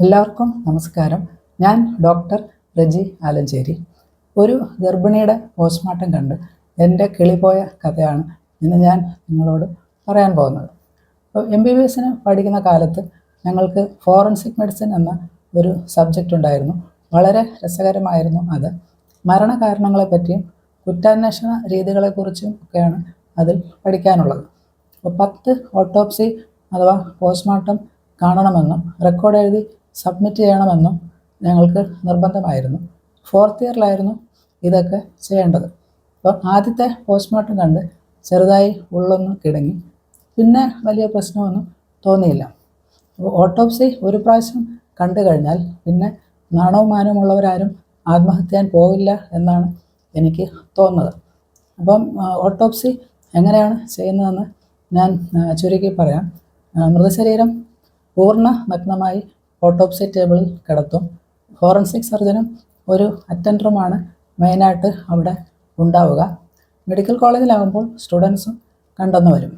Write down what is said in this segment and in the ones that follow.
എല്ലാവർക്കും നമസ്കാരം. ഞാൻ ഡോക്ടർ റജി ആലഞ്ചേരി. ഒരു ഗർഭിണിയുടെ പോസ്റ്റ്മോർട്ടം കണ്ട് എന്റെ കിളിപോയ കഥയാണ് ഇന്ന് ഞാൻ നിങ്ങളോട് പറയാൻ പോകുന്നത്. അപ്പോൾ എം ബി ബി എസിന് പഠിക്കുന്ന കാലത്ത് ഞങ്ങൾക്ക് ഫോറൻസിക് മെഡിസിൻ എന്ന ഒരു സബ്ജക്റ്റ് ഉണ്ടായിരുന്നു. വളരെ രസകരമായിരുന്നു അത്. മരണകാരണങ്ങളെപ്പറ്റിയും കുറ്റാന്വേഷണ രീതികളെക്കുറിച്ചും ഒക്കെയാണ് അതിൽ പഠിക്കാനുള്ളത്. അപ്പോൾ പത്ത് ഓട്ടോപ്സി അഥവാ പോസ്റ്റ്മോർട്ടം കാണണമെന്നും റെക്കോർഡ് എഴുതി സബ്മിറ്റ് ചെയ്യണമെന്നും ഞങ്ങൾക്ക് നിർബന്ധമായിരുന്നു. ഫോർത്ത് ഇയറിലായിരുന്നു ഇതൊക്കെ ചെയ്യേണ്ടത്. അപ്പോൾ ആദ്യത്തെ പോസ്റ്റ്മോർട്ടം കണ്ട് ചെറുതായി ഉള്ളൊന്ന് കിടങ്ങി. പിന്നെ വലിയ പ്രശ്നമൊന്നും തോന്നിയില്ല. അപ്പോൾ ഓട്ടോപ്സി ഒരു പ്രാവശ്യം കണ്ടു കഴിഞ്ഞാൽ പിന്നെ നാണവും മാനവുമുള്ളവരാരും ആത്മഹത്യ ചെയ്യാൻ പോവില്ല എന്നാണ് എനിക്ക് തോന്നുന്നത്. അപ്പം ഓട്ടോപ്സി എങ്ങനെയാണ് ചെയ്യുന്നതെന്ന് ഞാൻ ചുരുക്കി പറയാം. മൃതശരീരം പൂർണ നഗ്നമായി ഓട്ടോപ്സി ടേബിളിൽ കിടത്തും. ഫോറൻസിക് സർജനും ഒരു അറ്റൻഡറുമാണ് മെയിനായിട്ട് അവിടെ ഉണ്ടാവുക. മെഡിക്കൽ കോളേജിലാകുമ്പോൾ സ്റ്റുഡൻസും കണ്ടെന്ന് വരും.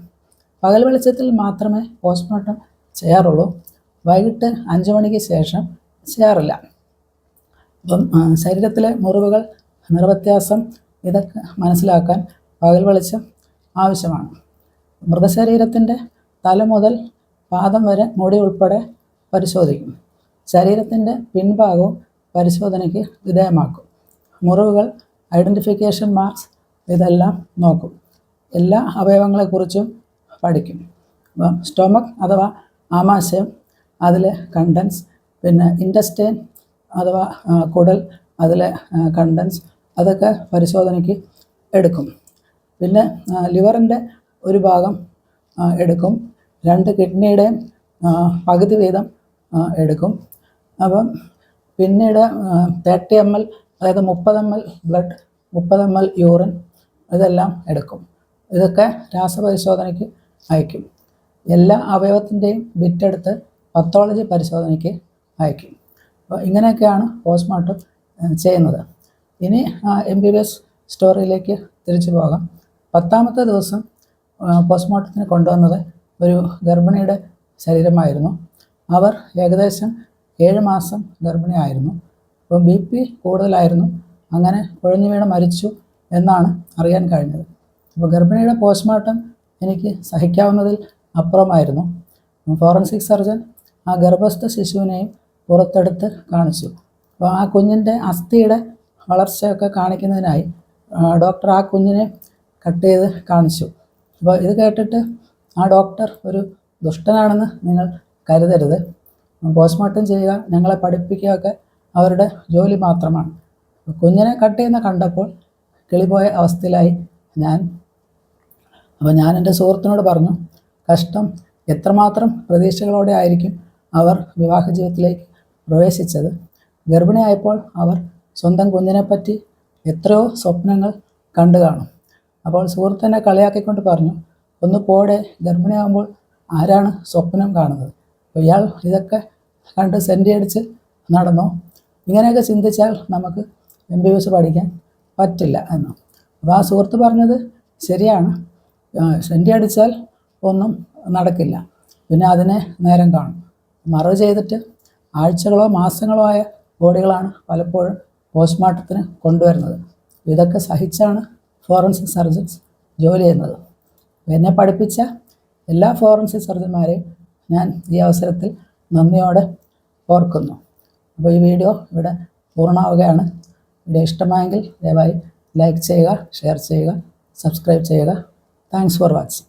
പകൽ വെളിച്ചത്തിൽ മാത്രമേ പോസ്റ്റ്മോർട്ടം ചെയ്യാറുള്ളൂ. വൈകിട്ട് അഞ്ച് മണിക്ക് ശേഷം ചെയ്യാറില്ല. അപ്പം ശരീരത്തിലെ മുറിവുകൾ നിർവ്യത്യാസം ഇതൊക്കെ മനസ്സിലാക്കാൻ പകൽ വെളിച്ചം ആവശ്യമാണ്. മൃതശരീരത്തിന്റെ തല മുതൽ പാദം വരെ മുടി ഉൾപ്പെടെ പരിശോധിക്കും. ശരീരത്തിന്റെ പിൻഭാഗവും പരിശോധനയ്ക്ക് വിധേയമാക്കും. മുറിവുകൾ ഐഡന്റിഫിക്കേഷൻ മാർക്സ് ഇതെല്ലാം നോക്കും. എല്ലാ അവയവങ്ങളെക്കുറിച്ചും പഠിക്കും. അപ്പം സ്റ്റൊമക് അഥവാ ആമാശയം അതിലെ കണ്ടൻസ് പിന്നെ ഇൻഡസ്റ്റൈൻ അഥവാ കുടൽ അതിലെ കണ്ടൻസ് അതൊക്കെ പരിശോധനയ്ക്ക് എടുക്കും. പിന്നെ ലിവറിന്റെ ഒരു ഭാഗം എടുക്കും. രണ്ട് കിഡ്നിയുടെയും പകുതി വീതം എടുക്കും. അപ്പം പിന്നീട് തേർട്ടി എം എൽ അതായത് മുപ്പത് എം എൽ ബ്ലഡ് മുപ്പത് എം എൽ യൂറിൻ ഇതെല്ലാം എടുക്കും. ഇതൊക്കെ രാസപരിശോധനയ്ക്ക് അയക്കും. എല്ലാ അവയവത്തിന്റെയും വിറ്റെടുത്ത് പത്തോളജി പരിശോധനയ്ക്ക് അയക്കും. അപ്പോൾ ഇങ്ങനെയൊക്കെയാണ് പോസ്റ്റ്മോർട്ടം ചെയ്യുന്നത്. ഇനി എം ബി ബി എസ് സ്റ്റോറിയിലേക്ക് തിരിച്ചു പോകാം. പത്താമത്തെ ദിവസം പോസ്റ്റ്മോർട്ടത്തിന് കൊണ്ടുവന്നത് ഒരു ഗർഭിണിയുടെ ശരീരമായിരുന്നു. അവർ ഏകദേശം ഏഴ് മാസം ഗർഭിണിയായിരുന്നു. അപ്പോൾ ബി പി കൂടുതലായിരുന്നു. അങ്ങനെ കുഴഞ്ഞു വീണ് മരിച്ചു എന്നാണ് അറിയാൻ കഴിഞ്ഞത്. അപ്പോൾ ഗർഭിണിയുടെ പോസ്റ്റ്മോർട്ടം എനിക്ക് സഹിക്കാവുന്നതിൽ അപ്പുറമായിരുന്നു. ഫോറൻസിക് സർജൻ ആ ഗർഭസ്ഥ ശിശുവിനെയും പുറത്തെടുത്ത് കാണിച്ചു. അപ്പോൾ ആ കുഞ്ഞിന്റെ അസ്ഥിയുടെ വളർച്ചയൊക്കെ കാണിക്കുന്നതിനായി ഡോക്ടർ ആ കുഞ്ഞിനെ കട്ട് ചെയ്ത് കാണിച്ചു. അപ്പോൾ ഇത് കേട്ടിട്ട് ആ ഡോക്ടർ ഒരു ദുഷ്ടനാണെന്ന് നിങ്ങൾ കരുതരുത്. പോസ്റ്റ്മോർട്ടം ചെയ്യുക ഞങ്ങളെ പഠിപ്പിക്കുകയൊക്കെ അവരുടെ ജോലി മാത്രമാണ്. കുഞ്ഞിനെ കട്ട് ചെയ്യുന്ന കണ്ടപ്പോൾ കിളിപോയ അവസ്ഥയിലായി ഞാൻ. അപ്പോൾ ഞാൻ എന്റെ സുഹൃത്തിനോട് പറഞ്ഞു കഷ്ടം എത്രമാത്രം പ്രതീക്ഷകളോടെ ആയിരിക്കും അവർ വിവാഹ ജീവിതത്തിലേക്ക് പ്രവേശിച്ചത്. ഗർഭിണിയായപ്പോൾ അവർ സ്വന്തം കുഞ്ഞിനെപ്പറ്റി എത്രയോ സ്വപ്നങ്ങൾ കണ്ടു കാണും. അപ്പോൾ സുഹൃത്തിനെ കളിയാക്കിക്കൊണ്ട് പറഞ്ഞു ഒന്ന് പോടെ ഗർഭിണിയാകുമ്പോൾ ആരാണ് സ്വപ്നം കാണുന്നത്? ഇയാൾ ഇതൊക്കെ കണ്ട് സെന്റി അടിച്ച് നടന്നോ? ഇങ്ങനെയൊക്കെ ചിന്തിച്ചാൽ നമുക്ക് എം ബി ബി എസ് പഠിക്കാൻ പറ്റില്ല എന്ന്. അപ്പോൾ ആ സുഹൃത്ത് പറഞ്ഞത് ശരിയാണ്. സെന്റി അടിച്ചാൽ ഒന്നും നടക്കില്ല. പിന്നെ അതിനെ നേരം കാണും. മറവ് ചെയ്തിട്ട് ആഴ്ചകളോ മാസങ്ങളോ ആയ ബോഡികളാണ് പലപ്പോഴും പോസ്റ്റ്മോർട്ടത്തിന് കൊണ്ടുവരുന്നത്. ഇതൊക്കെ സഹിച്ചാണ് ഫോറൻസിക് സർജൻസ് ജോലി ചെയ്യുന്നത്. എന്നെ പഠിപ്പിച്ച എല്ലാ ഫോറൻസിക് സർജന്മാരെയും ഞാൻ ഈ അവസരത്തിൽ നന്ദിയോടെ ഓർക്കുന്നു. അപ്പോൾ ഈ വീഡിയോ ഇവിടെ പൂർണമാവുകയാണ്. വീഡിയോ ഇഷ്ടമായെങ്കിൽ ദയവായി ലൈക്ക് ചെയ്യുക ഷെയർ ചെയ്യുക സബ്സ്ക്രൈബ് ചെയ്യുക. Thanks for watching.